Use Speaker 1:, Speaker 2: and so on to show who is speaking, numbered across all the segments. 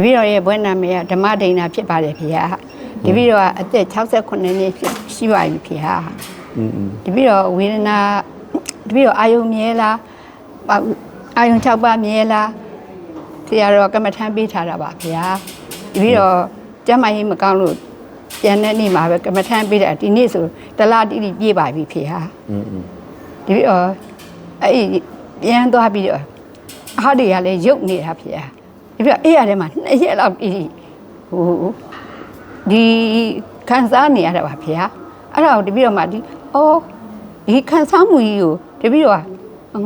Speaker 1: တပည့်တော်ရဲ့ဘွဲ့နာမည်ကဓမ္မဒိန်နာဖြစ်ပါတယ်ဖေဟာတပည့်တော်ကအသက်68နှစ်ရှိပါပြီဖေဟာတပည့်တော်ဝေဒနာတပည့်တော်အာယုံမြဲလားအာယုံ၆ပါးမြဲလားဖေဟာတော့ကမ္မထမ်းပေးထားတာပါဖေဟာတပည့်တော်ကျမ်းမာရေးမကောင်းလို့ပြန်တဲ့နေ့မှာပဲကမ္မထမ်းပေးတာဒီနေ့ဆိုတလားတိတိပြေးပါပြီဖေဟာတပည့်တော်အဲ့ပြန်သွားပြီးတော့ဟာတွေကလည်းရုပ်နေတာဖေဟာ ဒီပြီးတော့အေးရတယ်မှာနှစ်ရက်လောက်ပြီးဟိုဒီခံစားနေရတာပါဖေဟာအဲ့ဒါကိုဒီပြီးတော့မှဒီအော်ဒီခံစားမှုကြီးကိုဒီပြီးတော့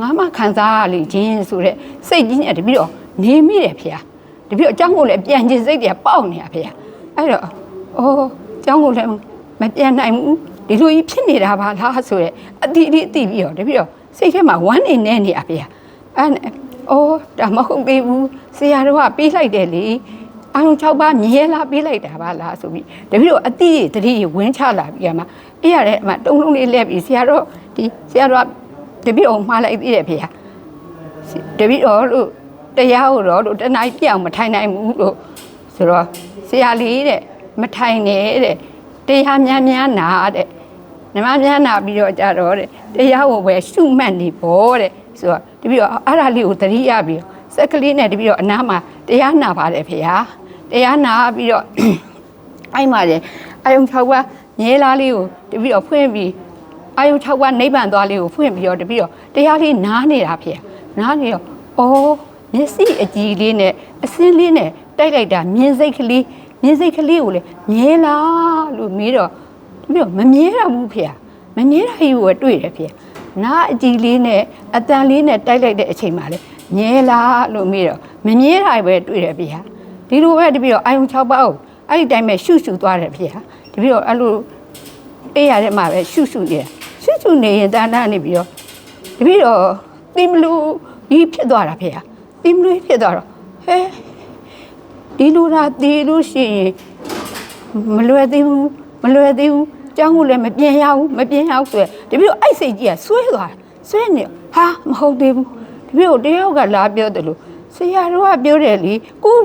Speaker 1: ငါမှခံစားရလေခြင်းဆိုတဲ့စိတ်ကြီးနဲ့ဒီပြီးတော့နေမိတယ်ဖေဟာဒီပြီးတော့အကြောင်းကိုလည်းပြန်ခြင်းစိတ်တွေပေါက်နေတာဖေဟာအဲ့တော့အော်အကြောင်းကိုလည်းမပြန်နိုင်ဘူးဒီလိုကြီးဖြစ်နေတာပါလားဆိုရက်အတိအတိသိပြီးတော့တပြီးတော့စိတ်ထဲမှာဝမ်းနေနေနေရဖေဟာအဲ့နဲ့ အော်ဒါမဟုတ်သေးဘူးဆရာတော်ကပေးလိုက်တယ်လေအာရုံ6ပါးမြဲလားပေးလိုက်တာပါလားဆိုပြီးတပြီးတော့အတိတတိဝင်းချလာပြီးကမှအေးရတဲ့အမတုံးလုံးလေးလဲပြီးဆရာတော်ဒီဆရာတော်ကတပြီးတော့မှားလိုက်သေးတယ်ဖေဟာတပည့်တော်လို့တရားကိုတော့လို့တနိုင်ပြအောင်မထိုင်နိုင်ဘူးလို့ဆိုတော့ဆရာလေးတဲ့မထိုင်နဲ့တဲ့တရားများများနာတဲ့နမများနာပြီးတော့ကြတော့တဲ့တရားကိုပဲရှုမှတ်နေဖို့တဲ့ ဆိုတော့တပည့်တော်အဲ့ဒါလေးကိုသတိရပြီးတော့စက်ကလေးနဲ့တပည့်တော်အနားမှာတရားနာပါတယ်ဖေဟာတရားနာပြီးတော့အဲ့မှာလေအယုံ၆ပါးမြဲလားလေးကိုတပည့်တော်ဖွင့်ပြီးအာယု၆ပါးနိဗ္ဗာန်သွားလေးကိုဖွင့်ပြီးတော့တပြီးတော့တရားလေးနားနေတာဖြစ်နားနေတော့အော်မျက်စိအကြည်လေးနဲ့အစင်းလေးနဲ့တိုက်လိုက်တာမြင်စိတ်ကလေးမြင်စိတ်ကလေးကိုလေမြဲလားလို့မေးတော့တပြီးတော့မမြဲတော့ဘူးဖေမမြဲတာကြီးကိုတွေ့တယ်ဖေ နားအကြည်လေးနဲ့အတန်လေးနဲ့တိုက်လိုက်တဲ့အချိန်မှာလေမြဲလားလို့မေးတော့မမြဲတာပဲတွေ့တယ်ဖေဒီလိုပဲတပြီးတော့အာယု၆ပါးကိုအဲ့ဒီတိုင်းပဲရှုရှုသွားတယ်ဖေတပြီးတော့အဲ့လိုအေးရတဲ့မှာပဲရှုရှုနေတယ်ရှုရှုနေရင်တန်တန်နေပြီးတော့တပည့်တော့တိမလူကြီးဖြစ်သွားတာဖေဟာတိမလူကြီးဖြစ်သွားတော့ဟဲဒီလူသာတည်လို့ရှိရင်မလွယ်သေးဘူးမလွယ်သေးဘူး ကျောင်းကိုလည်းမပြင်ရဘူးမပြင်ရဘူးဆိုရယ်တပည့်တော့အဲ့စိတ်ကြီးကဆွဲသွားတယ်ဆွဲနေဟာမဟုတ်သေးဘူးတပည့်တို့တယောက်ကလာပြောတယ်လို့ဆရာတော်ကပြောတယ်လေကို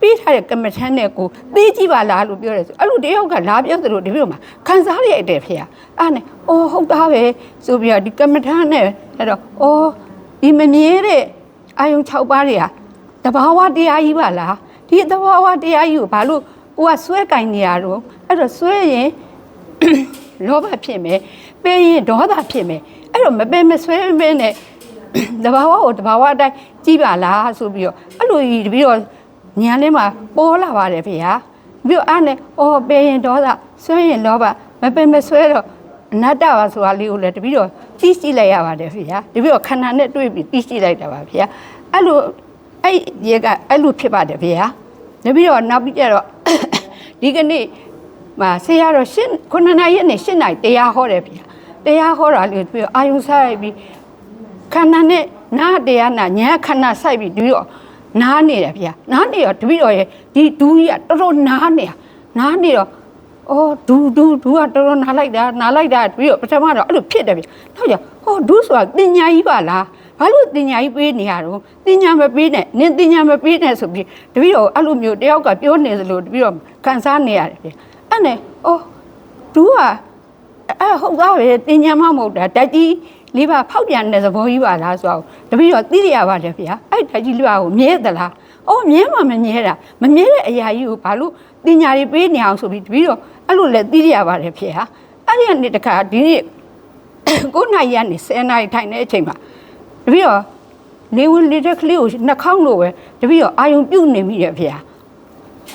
Speaker 1: ပေးထားတဲ့ကမ္မထမ်းနဲ့ကိုသေးကြည့်ပါလားလို့ပြောတယ်ဆိုအဲ့လိုတယောက်ကလာပြောတယ်လို့တပည့်တို့မှာခံစားရတဲ့ဖေဟာအဲ့နဲ့အော်ဟုတ်သားပဲဆိုပြီးတော့ဒီကမ္မထမ်းနဲ့အဲ့တော့အော်ဒီမမြဲတဲ့အာယုံ6ပါးတွေကတဘာဝတရားကြီးပါလားဒီတဘာဝတရားကြီးကိုဘာလို့ကိုကဆွဲကင်နေရတော့အဲ့တော့ဆွဲရင် လောဘဖြစ်မယ်ပေးရင်ဒေါသဖြစ်မယ်အဲ့တော့မပင်မဆွဲမင်းနဲ့တဘာဝကိုတဘာဝအတိုင်းကြည့်ပါလားဆိုပြီးတော့အဲ့လိုကြီးတပြီးတော့ညံလေးမှာပေါ်လာပါတယ်ဖေဟာပြီးတော့အဲ့နဲ့အော်ပေးရင်ဒေါသဆွဲရင်လောဘမပင်မဆွဲတော့အနတ္တပါဆိုတာလေးကိုလည်းတပြီးတော့သိရှိလိုက်ရပါတယ်ဖေဟာတပြီးတော့ခန္ဓာနဲ့တွေ့ပြီးသိရှိလိုက်တာပါဖေဟာအဲ့လိုအဲ့ရေကအဲ့လိုဖြစ်ပါတယ်ဖေဟာတပြီးတော့နောက်ပြီးကြတော့ဒီကနေ့ မှာဆရာတော်ရှင်းခုနှစ်နာရီနဲ့ရှင်းနိုင်တရားဟောတယ်ဗျာတရားဟောတာလေးပြီးတော့အာယုဆိုင်ပြီးခန္ဓာနဲ့နားတရားနာညာခန္ဓာဆိုင်ပြီးပြီးတော့နားနေတယ်ဗျာနားနေတော့တပည့်တော်ရဲ့ဒီဒူးကြီးကတော်တော်နားနေတာနားနေတော့အော်ဒူးဒူးဒူးကတော်တော်နားလိုက်တာနားလိုက်တာတပည့်တော်ပထမတော့အဲ့လိုဖြစ်တယ်ဗျာနောက်ကျဟောဒူးဆိုတာတင်ညာကြီးပါလားဘာလို့တင်ညာကြီးပေးနေရတော့တင်ညာမပေးနဲ့နင်တင်ညာမပေးနဲ့ဆိုပြီးတပည့်တော်အဲ့လိုမျိုးတယောက်ကပြောနေသလိုတပည့်တော်ခံစားနေရတယ်ဗျာ အဲ့နဲ့အော်သူကအဲ့ဟုတ်သားပဲတင်ညာမမဟုတ်တာတက်ကြီးလေးပါဖောက်ပြန်တဲ့သဘောကြီးပါလားဆိုတော့တပည့်တော့သိရပါတယ်ဗျာအဲ့တက်ကြီးလေးပါကိုမြဲသလားအော်မြဲမှမမြဲတာမမြဲတဲ့အရာကြီးကိုဘာလို့တင်ညာတွေပေးနေအောင်ဆိုပြီးတပည့်တော့အဲ့လိုလဲသိရပါတယ်ဖေဟာအဲ့ဒီကနေတခါဒီနေ့9နိုင်ရနေ10နိုင်ထိုင်တဲ့အချိန်မှာတပည့်တော့နေဝင်နေတဲ့ကလေးကိုနှာခေါင်းလိုပဲတပည့်တော့အာယုံပြုတ်နေမိတယ်ဖေဟာ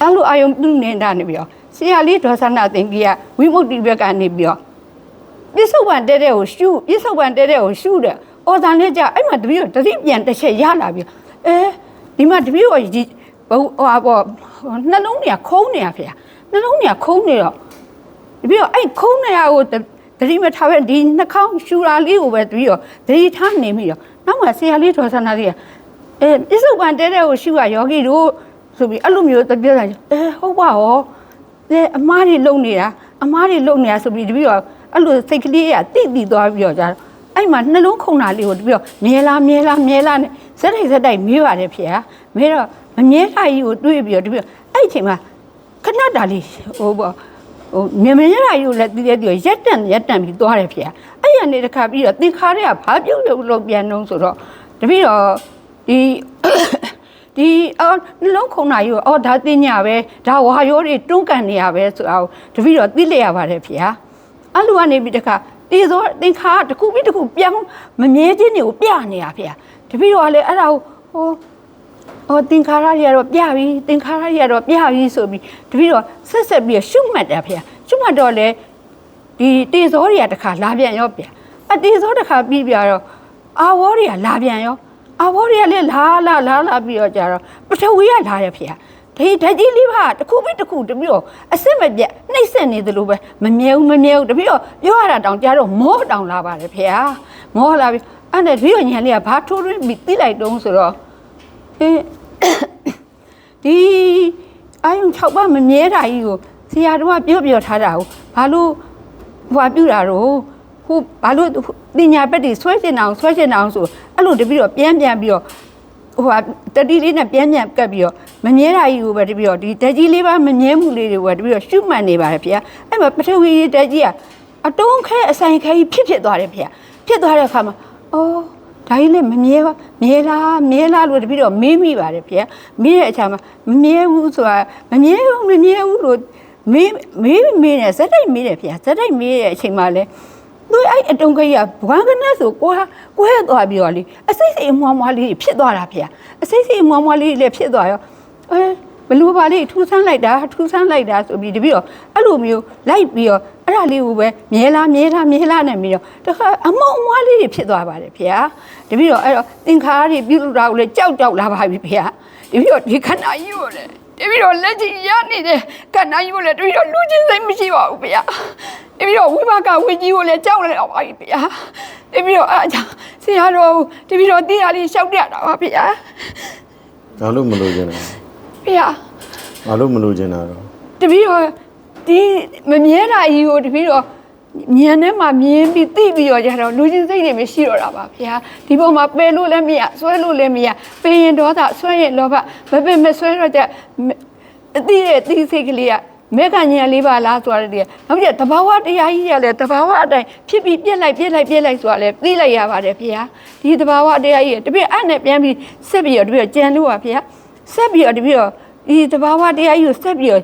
Speaker 1: အဲ့လိုအာယုံပြုနေတာနေပြီးတော့ ဆရာလေးဒေါ်ဆန္ဒသင်ကြီးကဝိမု ക്തി ဘက်ကနေပြီးတော့ပြစ္ဆုတ်ပန်တဲတဲ့ကိုရှုပြစ္ဆုတ်ပန်တဲတဲ့ကိုရှုတယ်။အော်တန်လေးကြအဲ့မှာတပည့်တော့တတိပြန်တစ်ချက်ရလာပြီးအဲဒီမှာတပည့်တော့ဒီဘဟိုဟာပေါ့နှလုံးတွေကခုံးနေရဖေ။နှလုံးတွေကခုံးနေတော့တပည့်တော့အဲ့ခုံးနေရကိုတတိမထားပဲဒီနှာခေါင်းရှူတာလေးကိုပဲတပည့်တော့တတိထားနေမိတော့နောက်မှဆရာလေးဒေါ်ဆန္ဒလေးကအဲပြစ္ဆုတ်ပန်တဲတဲ့ကိုရှုရယောဂီတို့ဆိုပြီးအဲ့လိုမျိုးတပြောတာအဲဟုတ်ပါရော အဲအမားတွေလုံနေတာအမားတွေလုံနေတာဆိုပြီးတပြီးတော့အဲ့လိုစိတ်ကလေးကတိတိသွားပြီးတော့ကြာအဲ့မှာနှလုံးခုန်တာလေးကိုတပြီးတော့မြဲလားမြဲလားမြဲလားနဲ့ဇက်တိုက်ဇက်တိုက်မေးပါတယ်ဖေဟာမေးတော့မမမြဲတာကြီးကိုတွေးပြီးတော့တပည့်တော်အဲ့ဒီအချိန်မှာခဏတာလေးဟိုပေါ့ဟိုမြမမြဲတာကြီးကိုလည်းတီးတဲ့တီးတော့ရက်တန်ရက်တန်ပြီးသွားတယ်ဖေအဲ့ရနေတစ်ခါပြီးတော့သင်္ခါရကဘာပြုတ်လို့လို့ပြန်တော့ဆိုတော့တပည့်တော်ဒီ ဒီအော်နှလုံးခုန်တာကြီးကိုအော်ဒါတင်ညာပဲဒါဝါရောတွေတွန်းကန်နေရပဲဆိုတော့တပည့်တော်သိလျက်ရပါတယ်ဖေအဲ့လိုကနေပြီးတခါတေသောသင်္ခါရတစ်ခုပြီးတစ်ခုပြောင်းမမြဲခြင်းတွေကိုပြနေရဖေတပည့်တော်ကလည်းအဲ့ဒါကိုဟို။အော်သင်္ခါရတွေကတော့ပြပြီသင်္ခါရတွေကတော့ပြပြီဆိုပြီးတပည့်တော့ဆက်ဆက်ပြီးတော့ရှုမှတ်တယ်ဖေ။ရှုမှတ်တော့လေဒီတေဇောတွေကတခါလာပြန်ရောဗျ။အတေဇောတခါပြီးပြတော့အာဝေါတွေကလာပြန်ရော အာဝေါတွေကလည်းလာလာလာလာပြီးတော့ကြတော့ပထဝီကလာရဖေ။ဒီဓာတ်ကြီးလေးပါတစ်ခုပြီးတစ်ခုတပည့်တော့အစစ်မပြတ်နှိမ့်ဆက်နေသလိုပဲမမြဲဘူးမမြဲဘူးတပည့်တော့ပြောရတာတောင်ကြတော့မောတောင်လာပါတယ်ဖေ။မောလာပြီအဲ့ဒါတပည့်တော့ညံလေးကဘာထိုးထွင်းပြီးတိလိုက်တုံးဆိုတော့အင်းဒီအာယုံ6ပါးမမြဲတာကြီးကိုဆရာတော်ကပြောပြောထားတာကိုဘာလို့ဟွာပြူတာတော့ဟိုဘာလို့တင်ညာပက်တွေဆွဲကျင်အောင်ဆွဲကျင်အောင်ဆို အဲ့လိုတပြီးတော့ပြန်ပြန်ပြီးတော့ဟိုဟာတတိလေးနဲ့ပြန်ပြန်ကပ်ပြီးတော့မမြဲတာကြီးကိုပဲတပြီးတော့ဒီတက်ကြီးလေးပါမမြဲမှုလေးတွေကိုပဲတပြီးတော့ရှုမှတ်နေပါတယ်ဗျာအဲ့မှာပထဝီတက်ကြီးကအတုံးခဲအဆိုင်ခဲကြီးဖြစ်ဖြစ်သွားတယ်ဗျာဖြစ်သွားတဲ့အခါမှာအော်ဒါကြီးလည်းမမြဲပါမြဲလားမြဲလားလို့တပည့်တော့မေးမိပါတယ်ဖေ။မေးတဲ့အချိန်မှာမမြဲဘူးဆိုတာမမြဲဘူးမမြဲဘူးလို့မေးမေးမေးနေဇက်တိုက်မေးတယ်ဖေ။ဇက်တိုက်မေးတဲ့အချိန်မှာလဲ သူအဲ့အတုံးကြီးကဘွမ်းကနက်ဆိုကွာကွဲသွားပြီးတော့လေအစိမ့်စိမ့်အမွားမွားလေးဖြစ်သွားတာဖေ။အစိမ့်စိမ့်အမွားမွားလေးလည်းဖြစ်သွားရောအဲဘလို့ပါလေထူဆန်းလိုက်တာထူဆန်းလိုက်တာဆိုပြီးတပည့်တော့အဲ့လိုမျိုးလိုက်ပြီးတော့အဲ့ဒါလေးကိုပဲမြဲလားမြဲလားမြဲလားနဲ့ပြီးတော့တခါအမုံအမွားလေးတွေဖြစ်သွားပါတယ်ဖေ။တပည့်တော့အဲ့တော့သင်္ခါရတွေပြုလုပ်တာကိုလည်းကြောက်ကြောက်လာပါပြီဖေ။တပည့်တော့ဒီခန္ဓာကြီးကိုလည်း တပည့်တော့လက်ကြီးရနေတဲ့ခန္ဓာကြီးကိုလည်းတပည့်တော့လူချင်းစိတ်မရှိပါဘူးဖေ။တပည့်တော့ဝိပါကဝိကြီးကိုလည်းကြောက်လာပါပြီဖေ။တပည့်တော့အဲ့ဒါဆရာတော်တပည့်တော့တရားလေးရှောက်ရတာပါဖေ။
Speaker 2: ငါလို့မလို့ကျင်တာ
Speaker 1: ဖေ။
Speaker 2: ငါလို့မလို့ကျင်တာတော့
Speaker 1: တပည့်တော့ဒီမမြဲတာကြီးကိုတပည့်တော့ ဉာဏ်နဲ့မှမြင်ပြီးသိပြီးတော့ကြတော့လူချင်းစိတ်တွေမရှိတော့တာပါဗျာဒီပေါ်မှာပယ်လို့လည်းမရဆွဲလို့လည်းမရပယ်ရင်ဒေါသဆွဲရင်လောဘမပယ်မဆွဲတော့ကြအတိရဲ့တိစိတ်ကလေးကမေကညာလေးပါလားဆိုရတယ်နောက်ပြတဘာဝတရားကြီးရလဲတဘာဝအတိုင်းဖြစ်ပြီးပြက်လိုက်ပြက်လိုက်ပြက်လိုက်ဆိုတာလဲသိလိုက်ရပါတယ်ဗျာဒီတဘာဝတရားကြီးတပည့်အဲ့နဲ့ပြန်ပြီးဆက်ပြီးတော့တပည့်ကြံလို့ပါဗျာဆက်ပြီးတော့တပည့်တော့ဒီတဘာဝတရားကြီးကိုဆက်ပြီးတော့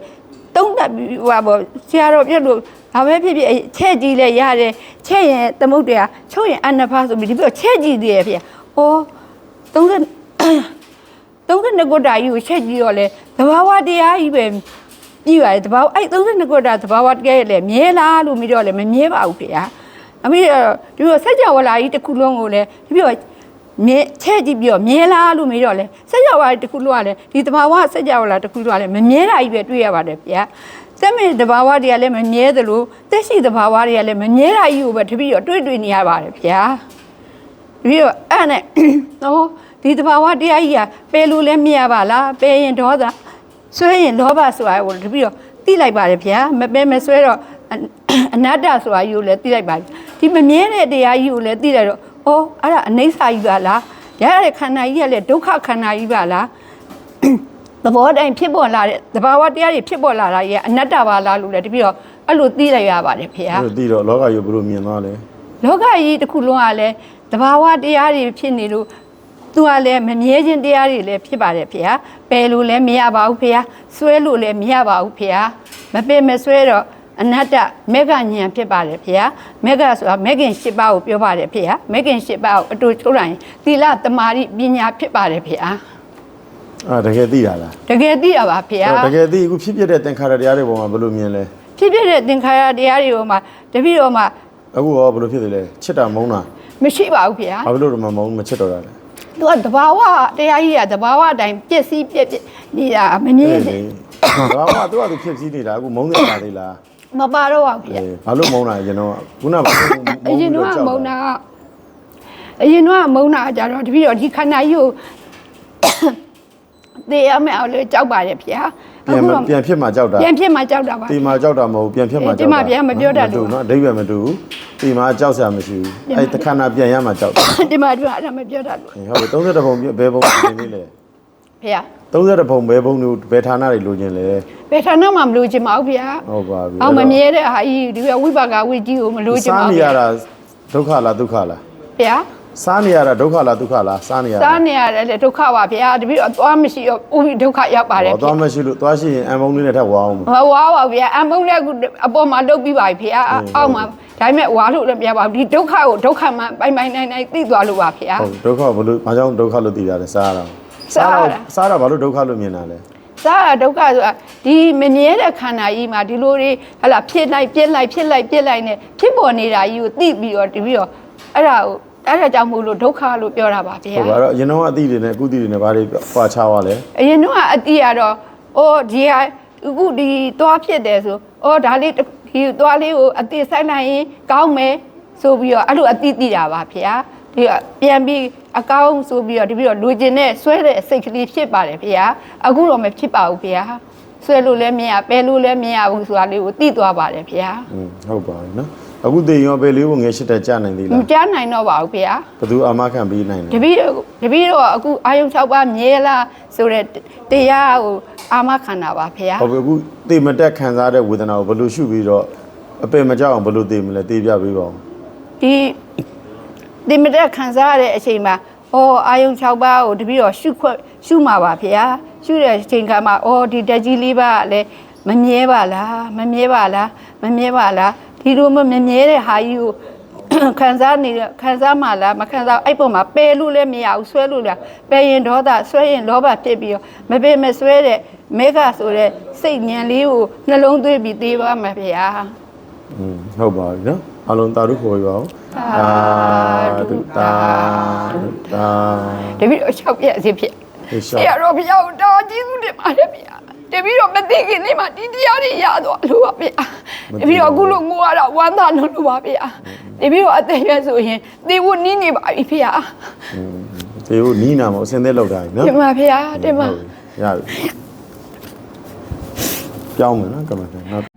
Speaker 1: တုံးတက်ပြီးဟိုပါဆရာတော်ပြတ်လို့ ဘာပဲဖြစ်ဖြစ်ချက်ကြည့်လဲရတယ်ချက်ရင်သမုတ်တရားချုပ်ရင်အနဖာဆိုပြီးဒီပြချက်ကြည့်သေးရဲ့ဖေ။အော်30 32ခုတာကြီးကိုချက်ကြည့်တော့လဲသဘာဝတရားကြီးပဲပြီးပါတယ်သဘာဝအဲ့32ခုတာသဘာဝတရားရဲ့လဲမြဲလားလို့ပြီးတော့လဲမမြဲပါဘူးဖေ။အမေဒီလိုစัจ java လာကြီးတစ်ခုလုံးကိုလဲဒီပြမြဲချဲ့ကြည့်ပြီးတော့မြဲလားလို့မေးတော့လဲစက်ကြဝဠာတစ်ခုလုံးကလည်းဒီတဘာဝစက်ကြဝဠာတစ်ခုလုံးကလည်းမမြဲတာကြီးပဲတွေ့ရပါတယ်ဗျာ သက်မေတဘာဝတွေကလည်းမမြဲသလိုသက်ရှိတဘာဝတွေကလည်းမမြဲတာကြီးကိုပဲတပည့်တော့တွေ့တွေ့နေရပါတယ်ဗျာတပည့်တော့အဲ့နဲ့နော်ဒီတဘာဝတရားကြီးကပယ်လို့လည်းမရပါလားပယ်ရင်ဒေါသဆွဲရင်လောဘဆိုတာကိုတပည့်တော့သိလိုက်ပါတယ်ဗျာမပယ်မဆွဲတော့အနတ္တဆိုတာကြီးကိုလည်းသိလိုက်ပါတယ်ဒီမမြဲတဲ့တရားကြီးကိုလည်းသိလိုက်တော့။အော်အဲ့ဒါအနိစ္စကြီးပါလား။ရရတဲ့ခန္ဓာကြီးကလည်းဒုက္ခခန္ဓာကြီးပါလား။ သဘောတိုင်းဖြစ်ပေါ်လာတဲ့သဘာဝတရားတွေဖြစ်ပေါ်လာတာကြီးကအနတ္တပါလားလို့လည်းတပြည့်တော့အဲ့လိုသိလိုက်ရပါတယ်ဖေ
Speaker 2: အဲ့လိုသိတော့လောကကြီးဘယ်လိုမြင်သွားလဲ။
Speaker 1: လောကကြီးတစ်ခုလုံးကလည်းသဘာဝတရားတွေဖြစ်နေလို့သူကလည်းမမြဲခြင်းတရားတွေလည်းဖြစ်ပါတယ်ဖေ။ပယ်လို့လည်းမရပါဘူးဖေ။ဆွဲလို့လည်းမရပါဘူးဖေ။မပယ်မဆွဲတော့အနတ္တမေဃဉာဏ်ဖြစ်ပါတယ်ဖေ။မေဃဆိုတာမေခင်၈ပါးကိုပြောပါတယ်ဖေ။မေခင်၈ပါးကိုအတူချိုးလိုက်ရင်သီလတမာတိပညာဖြစ်ပါတယ်ဖေ။
Speaker 2: အာတကယ်သိတာလား
Speaker 1: တကယ်သိရပါဖေ
Speaker 2: အဲ့တော့တကယ်သိအခုဖြစ်ဖြစ်တဲ့သင်္ခါရတရားတွေပေါ်မှာဘယ်လိုမြင်လဲ
Speaker 1: ဖြစ်ဖြစ်တဲ့သင်္ခါရတရားတွေကိုမှတပည့်တော်မှ
Speaker 2: အခုရောဘယ်လိုဖြစ်တယ်လဲချစ်တာမုန်းတာ
Speaker 1: မရှိပါဘူးဖေ
Speaker 2: ဘာဖြစ်လို့တော့မမုန်းမချစ်တော့တာလဲ။
Speaker 1: तू ကတဘာဝတရားကြီးကတဘာဝအတိုင်းပြည့်စည်ပြည့်ပြည့်နေတာမမြင်
Speaker 2: လေဘာမှသူကသူဖြစ်စည်းနေတာအခုမုန်းနေတာလေးလား
Speaker 1: မပါတော့ပါဘူးဖေ
Speaker 2: အေးဘာလို့မုန်းတာရင်တော့ခုနက။
Speaker 1: အရင်တော့မုံနာအရင်တော့မုံနာကြတော့တပည့်တော်ဒီခန္ဓာကြီးကို သေရမယ်အောင်လေကြောက်ပါတယ်ဖေ။
Speaker 2: ပြန်မ
Speaker 1: တော့
Speaker 2: ပြန်ဖြစ်မှကြောက်တာ
Speaker 1: ပြန်ဖြစ်မှကြောက်တာပါ
Speaker 2: တီမာကြောက်တာမဟုတ်ဘူးပြန်ဖြစ်မှကြောက်တာ
Speaker 1: အေးဒီမှာပြန်မပြောတတ်ဘူး
Speaker 2: နော်အဓိပ္ပာယ်မတူဘူးတီမာကြောက်စရာမရှိဘူး
Speaker 1: ပြန်မ
Speaker 2: အဲ့တခဏပြန်ရမှကြောက်တာ
Speaker 1: ဒီမှာတော့အဲ့ဒါမပြောတတ်ဘူး
Speaker 2: အေးဟုတ်ပြီ30ပုံပြဘယ်ပုံပြင်နေလဲ
Speaker 1: ဖေ။
Speaker 2: 30ဘုံဘဲဘုံတို့ဘယ်ဌာနတွေလိုချင်လဲ
Speaker 1: ဘယ်ဌာနမှမလို့ချင်ပါဘူးဗျာ
Speaker 2: ဟုတ်ပါပြီ
Speaker 1: အောင်မမြဲတဲ့ဟာကြီးဒီကဝိပါကဝိကြီးကိုမလို့ချင်ပါ
Speaker 2: စား
Speaker 1: ဘူး
Speaker 2: နေရ
Speaker 1: ဗျာ
Speaker 2: တာဒုက္ခလားဒုက္ခလား
Speaker 1: ဗျာ
Speaker 2: စားနေရတာဒုက္ခလားဒုက္ခလားစားနေရတာ
Speaker 1: စားနေရတယ်လေဒုက္ခပါဗျာတပည့်တော့သွားမရှိတော့ဥပိဒုက္ခရောက်ပါတယ်
Speaker 2: ဟောသွားမရှိလို့သွားရှိရင်အံမုံလေးနဲ့ထပ်ဝါအောင်
Speaker 1: မဝါပါဗျာအမုန်းလည်းအပေါ်မှာလုတ်ပြီးပါပြီဗျာအောက်မှာဒါပေမဲ့ဝါလို့လည်းမရပါဘူးဒီဒုက္ခကိုဒုက္ခမှပိုင်ပိုင်နိုင်နိုင်သိသွားလို့ပါဗျာ
Speaker 2: ဟုတ်ဒုက္ခဘလို့ဘာကြောင့်ဒုက္ခလို့သိရတယ်စားရတာ
Speaker 1: စားရတာ
Speaker 2: စားတာဘာလို့ဒုက္ခလို့မြင်တာလဲ
Speaker 1: စားရဒုက္ခဆိုတာဒီမမြဲတဲ့ခန္ဓာကြီးမှာဒီလိုတွေဟလာဖြစ်လိုက်ပြက်လိုက်ဖြစ်လိုက်ပြက်လိုက်နဲ့ဖြစ်ပေါ်နေတာကြီးကိုသိပြီးတော့တပြီးတော့အဲ့ဒါကို အဲ့ဒါကြောင့်မို့လို့ဒုက္ခလို့ပြောတာပါဗျာ
Speaker 2: ဟုတ်ပါတော့အရင်တော့အသည့်တွေနဲ့အခုသည့်တွေနဲ့ဘာတွေပွာချသွားလဲ
Speaker 1: အရင်တော့အတိရတော့အော်ဒီဟာအခုဒီသွားဖြစ်တယ်ဆိုအော်ဒါလေးတစ်ဒီသွားလေးကိုအတိဆိုင်နိုင်ရင်ကောင်းမယ်ဆိုပြီးတော့အဲ့လိုအတိတိတာပါဗျာဒီကပြန်ပြီးအကောင်းဆိုပြီးတော့ဒီပြီးတော့လူကျင်နဲ့ဆွဲတဲ့စိတ်ကလေးဖြစ်ပါတယ်ဗျာအခုတော့မဖြစ်ပါဘူးဗျာဆွဲလို့လည်းမရပယ်လို့လည်းမရဘူးဆိုတာလေးကိုသိသွားပါတယ်ဗျာ
Speaker 2: อืมဟုတ်ပါပြီနော် အခုသိရင်ရောဘယ်လေးကိုငယ်ရှစ်တက်ကြနိုင်သေး
Speaker 1: မ
Speaker 2: လား
Speaker 1: ကြားနိုင်တော့ပါဘူးဗျာ
Speaker 2: ဘယ်သူအာမခံပြီးနိုင်
Speaker 1: တ
Speaker 2: လဲ
Speaker 1: ပည့်တော့တပည့်တော့အခုအာယုံ၆ပါးမြဲလားဆိုတဲ့တရားကိုအာမခံတာပါဗျာ
Speaker 2: ဟုတ်ပြီအခုသိမတက်ခံစားတဲ့ဝေဒနာကိုဘယ်လိုရှုပြီးတော့အပင်မကြောက်အောင်ဘယ်လိုသိမလဲသိပြပေးပါဦး
Speaker 1: ဒီဒီမတက်ခံစားရတဲ့အချိန်မှာအော်အာယုံ6ပါးကိုတပည့်တော်ရှုခွက်ရှုမှာပါဗျာရှုတဲ့အချိန်ကမှအော်ဒီတက်ကြီးလေးပါကလည်းမမြဲပါလားမမြဲပါလားမမြဲပါလား ဒီလိုမမြဲတဲ့ဟာကြီးကိုခံစားနေခံစားမှလားမခံစားအဲ့ပုံမှာပယ်လို့လည်းမရဘူးဆွဲလို့လည်းပယ်ရင်ဒေါသဆွဲရင်လောဘဖြစ်ပြီးတော့မပယ်မဆွဲတဲ့မေဃဆိုတဲ့စိတ်ဉာဏ်လေးကိုနှလုံးသွင်းပြီးသေးပါမှာဗျာ
Speaker 2: อืมဟုတ်ပါပြီနော်အလုံးတာတို့ခေါ်ပြပါဦး
Speaker 1: သာဓုသာ
Speaker 2: ဓုတာ
Speaker 1: တပည့်တော်၆ပြည့်အစီဖြစ်
Speaker 2: ဒီ
Speaker 1: ဆ
Speaker 2: ရှော
Speaker 1: ရာတော်ဘုရားကိုတော်ကျေးဇူးတင်ပါတယ်ဗျာ တပည့်တော်မသိခင်လေးမှာဒီတရားတွေရသွားလို့ပါဗျာတပည့်တော်အခုလို့ငိုရတာဝမ်းသာလို့လို့ပါဗျာတပည့်တော်အသက်ရွယ်ဆိုရင်သေဖို့နီးနေပါပြီဗျာ
Speaker 2: ဒီကိုနီးနာမအစင်းသေးလောက်တာနော်
Speaker 1: တင်ပါဗျာတင်ပါ
Speaker 2: ရပြီပြောင်းမယ်နော်ကမ္ဘာနော်